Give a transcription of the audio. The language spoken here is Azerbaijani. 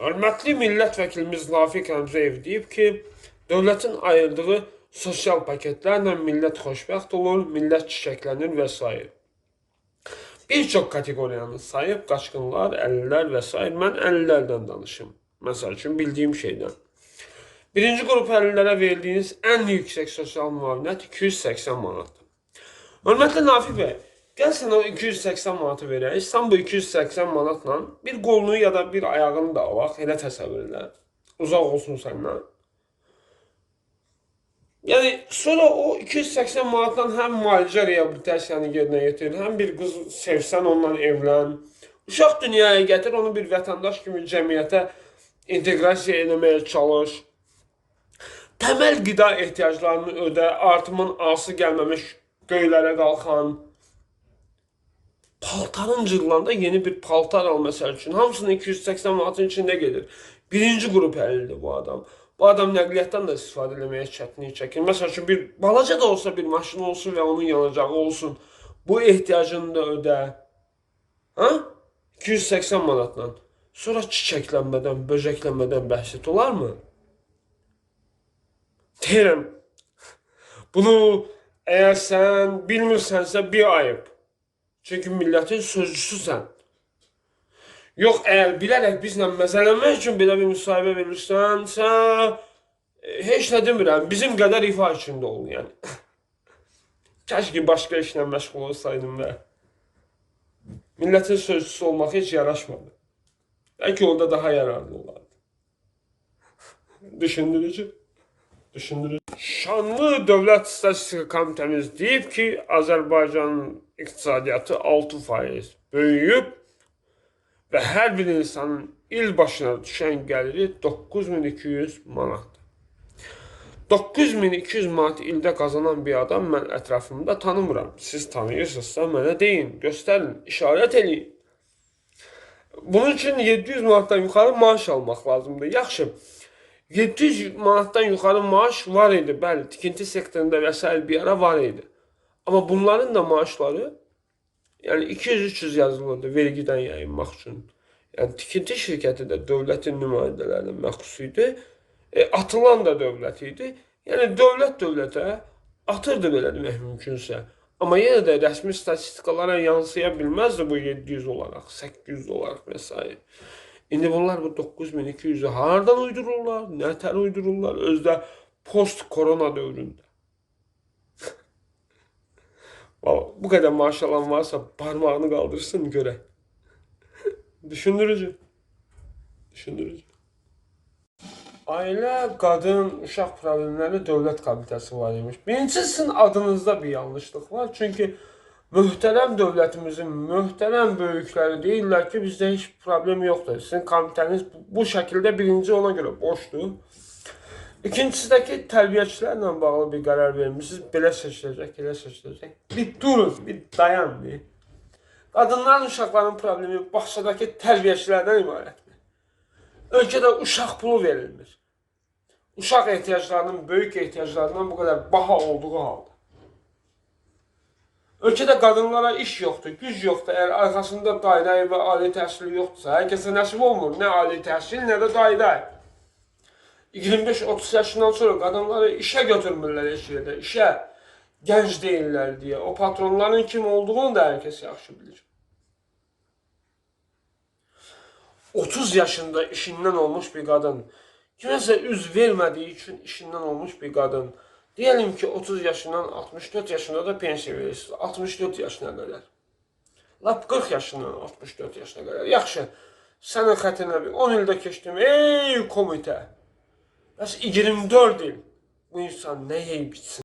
Hörmətli millət vəkilimiz Nafiq Həmzəyev deyib ki, dövlətin ayırdığı sosial paketlərlə millət xoşbəxt olur, millət çiçəklənir və s. Bir çox kateqoriyanı sayıb, qaçqınlar, əlillər və s. Mən əlillərdən danışım. Məsəl üçün bildiyim şeydən. Birinci qrup əlillərə verdiyiniz ən yüksək sosial müavinət 280 manatdır. Hörmətli Nafiq bəy, gəl sən o 280 manatı verək. Sən bu 280 manatla bir qolunu ya da bir ayağını da alaq, elə təsəvvür elə. Uzaq olsun səndən. Yəni sonra o 280 manatla həm müalicə reabilitasiyanı yerinə yetir, həm bir qız sevsən onunla evlən. Uşaq dünyaya gətir, onu bir vətəndaş kimi cəmiyyətə inteqrasiya etməyə çalış. Təməl qida ehtiyaclarını ödə, artımın ası gəlməmiş göylərə qalxan. Paltarın cırılanda yeni bir paltar al məsəl üçün. Hamısının 280 manatın içində gedir. Birinci qrup əlildir bu adam. Bu adam nəqliyyatdan da istifadə etməyə çətinlik çəkir. Məsəl üçün bir balaca da olsa bir maşın olsun və onun yanacağı olsun. Bu ehtiyacını da ödə. Ha? 280 manatla. Sonra çiçəklənmədən, böcəklənmədən bəhs et olarmı? Deyirəm. Bunu əgər sən bilmirsənsə bir ayıb. Çünki millətin sözcüsüsən. Yox, əgər bilərək bizlə məzələnmək üçün belə bir müsahibə verirsənsə, e, heç nə demirəm, bizim qədər ifa içində ol, yəni. Kəşki başqa işlə məşğul olsaydım və millətin sözcüsü olmaq heç yaraşmadı. Bəlkə onda daha yararlı olardı. Düşündürücü. Düşündürücü. Şanlı Dövlət Statistika Komitəmiz deyib ki, Azərbaycanın iqtisadiyyatı 6% böyüyüb və hər bir insanın il başına düşən gəliri 9200 manatdır. 9200 manat ildə qazanan bir adam mən ətrafımda tanımıram. Siz tanıyırsınızsa mənə deyin, göstərin, işarət eləyin. Bunun üçün 700 manatdan yuxarı maaş almaq lazımdır. Yaxşı. 700 manatdan yuxarı maaş var idi, bəli, tikinti sektorunda və bir ara var idi. Amma bunların da maaşları yəni 200-300 yazılırdı vergidən yayınmaq üçün. Yəni tikinti şirkəti də dövlətin nümayəndələrinə məxsus idi. E, atılan da dövlət idi. Yəni dövlət dövlətə atırdı belə demək mümkünsə. Amma yenə də rəsmi statistikalara yansıya bilməzdi bu 700 olaraq, 800 olaraq və s. İndi bunlar bu 9200'ü hardan uydururlar, nətər uydururlar özdə post korona dövründə. Bu qədər maaş alan varsa parmağını qaldırsın görək. Düşündürücü. Düşündürücü. Ailə, qadın, uşaq problemləri dövlət komitəsi var imiş. Birincisi sizin adınızda bir yanlışlıq var. Çünki möhtərəm dövlətimizin möhtərəm böyükləri deyirlər ki, bizdə heç problem yoxdur. Sizin komitəniz bu şəkildə birinci ona görə boşdur. İkincisi də ki, tərbiyəçilərlə bağlı bir qərar vermisiniz. Belə seçiləcək, elə seçiləcək. Bir durun, bir dayan bir. Qadınların, uşaqların problemi bağçadakı tərbiyəçilərdən ibarətdir. Ölkədə uşaq pulu verilmir. Uşaq ehtiyaclarının böyük ehtiyaclarından bu qədər baha olduğu halda. Ölkədə qadınlara iş yoxdur, güc yoxdur. Əgər arxasında dairə və ali təhsili yoxdursa, hər kəsə nəsib olmur. Nə ali təhsil, nə də dairə. 25-30 yaşından sonra qadınları işə götürmürlər heç yerdə. İşə gənc deyirlər deyə. O patronların kim olduğunu da hər kəs yaxşı bilir. 30 yaşında işindən olmuş bir qadın, kiməsə üz vermədiyi üçün işindən olmuş bir qadın, diyelim ki 30 yaşından 64 yaşında da pensiya verirsiniz. 64 yaşına qədər. Lap 40 yaşından 64 yaşına qədər. Yaxşı, sənin xətrinə bir 10 ildə keçdim. Ey komitə! Nasıl 24 yıl bu insan ne yiyip içsin?